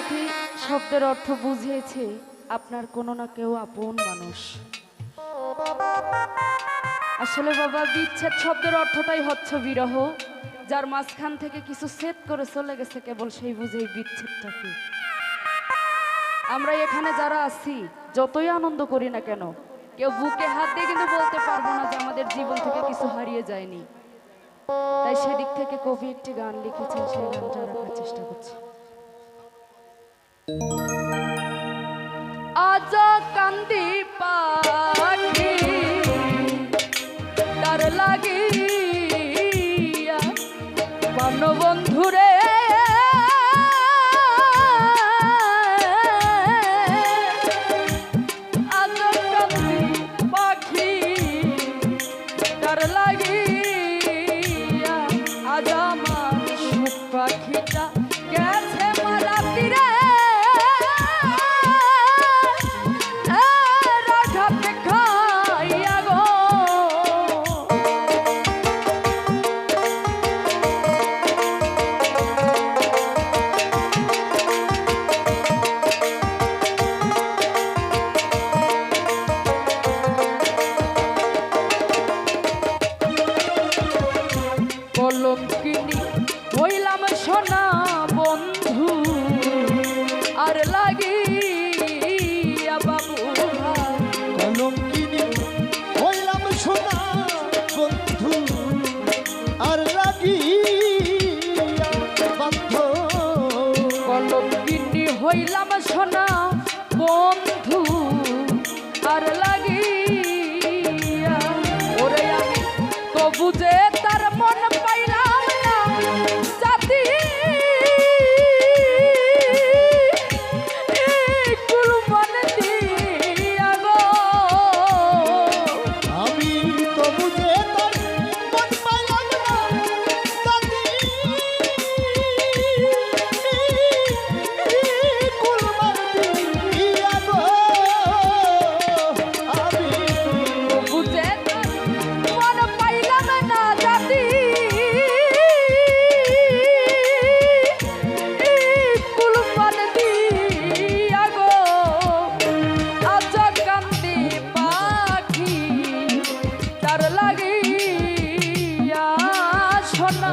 পাখি শব্দের অর্থ বুঝিয়েছে, আপনার কোনো না কেউ আপন মানুষ। আসলে বাবা, বিচ্ছেদ শব্দের অর্থটাই হচ্ছে বিরহ, যার মাঝখান থেকে কিছু সেট করে চলে গেছে কেবল সেই বুঝেই বিচ্ছেদটা কি আমরা এখানে যারা আছি, যতই আনন্দ করি না কেন, কেউ বুকে হাত দিয়ে কিন্তু বলতে পারব না যে আমাদের জীবন থেকে কিছু হারিয়ে যায়নি। তাই সেদিক থেকে কবি একটি গান লিখেছেন, সেই গানটা রাখার চেষ্টা করছি। আজ কান্দি পাখি তার লাগিয়া বন্ধুরে আজ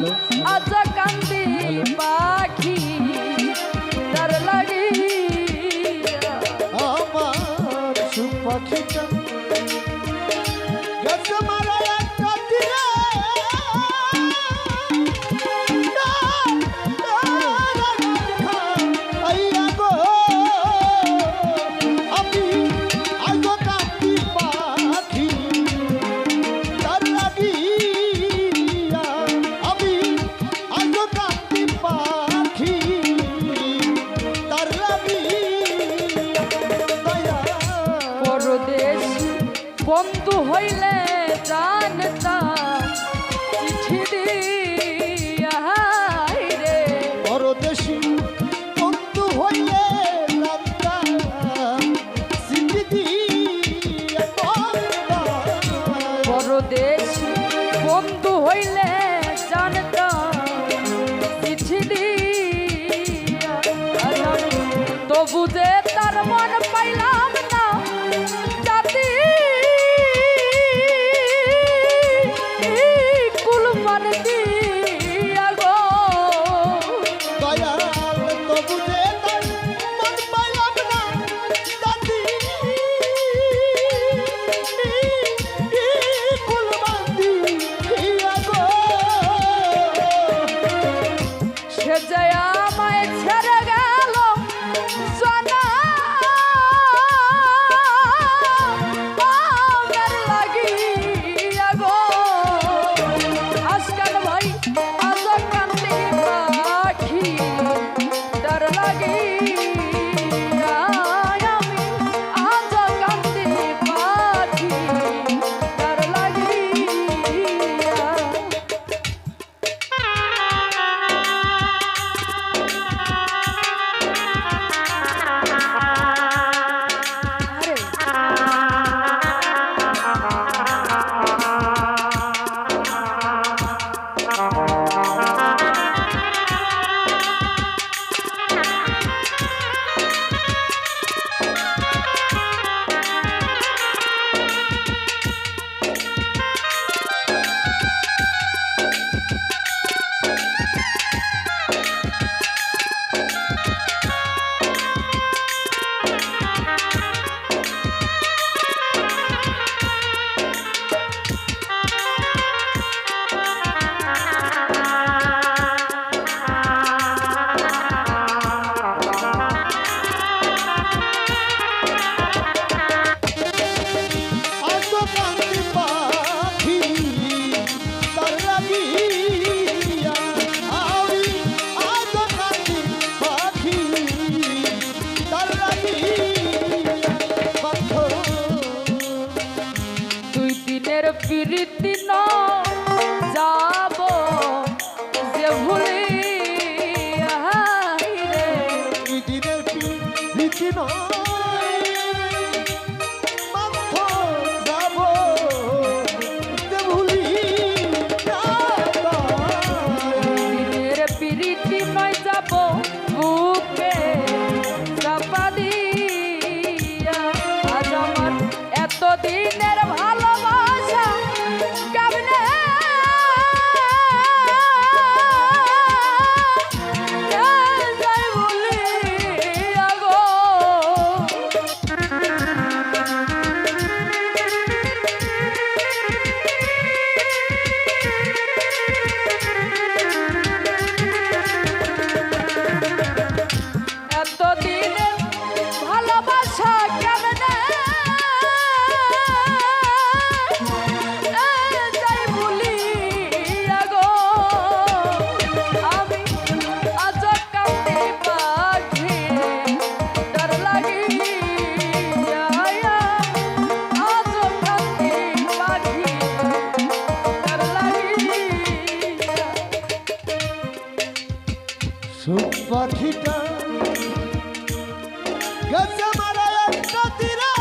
সোনা আজ বন্ধু হইলে জানতা চিঠি রে। পরদেশি বন্ধু হইলে পরদেশ বন্ধু হইলে জানতা চিঠি দিয়া তবু সুখ পাখিটা গেছে মারা একটা তীরা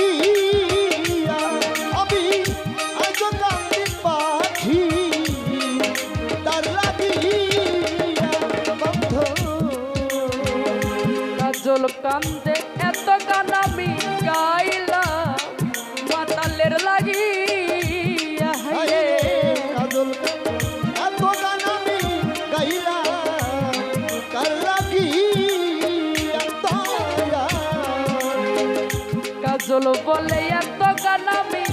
Thank you. কান্দে এত গান আমি গাইলাম। মাতালের লাগি কাজল এত গান আমি গাইলাম। কার লাগি কাজল বলে এত গান আমি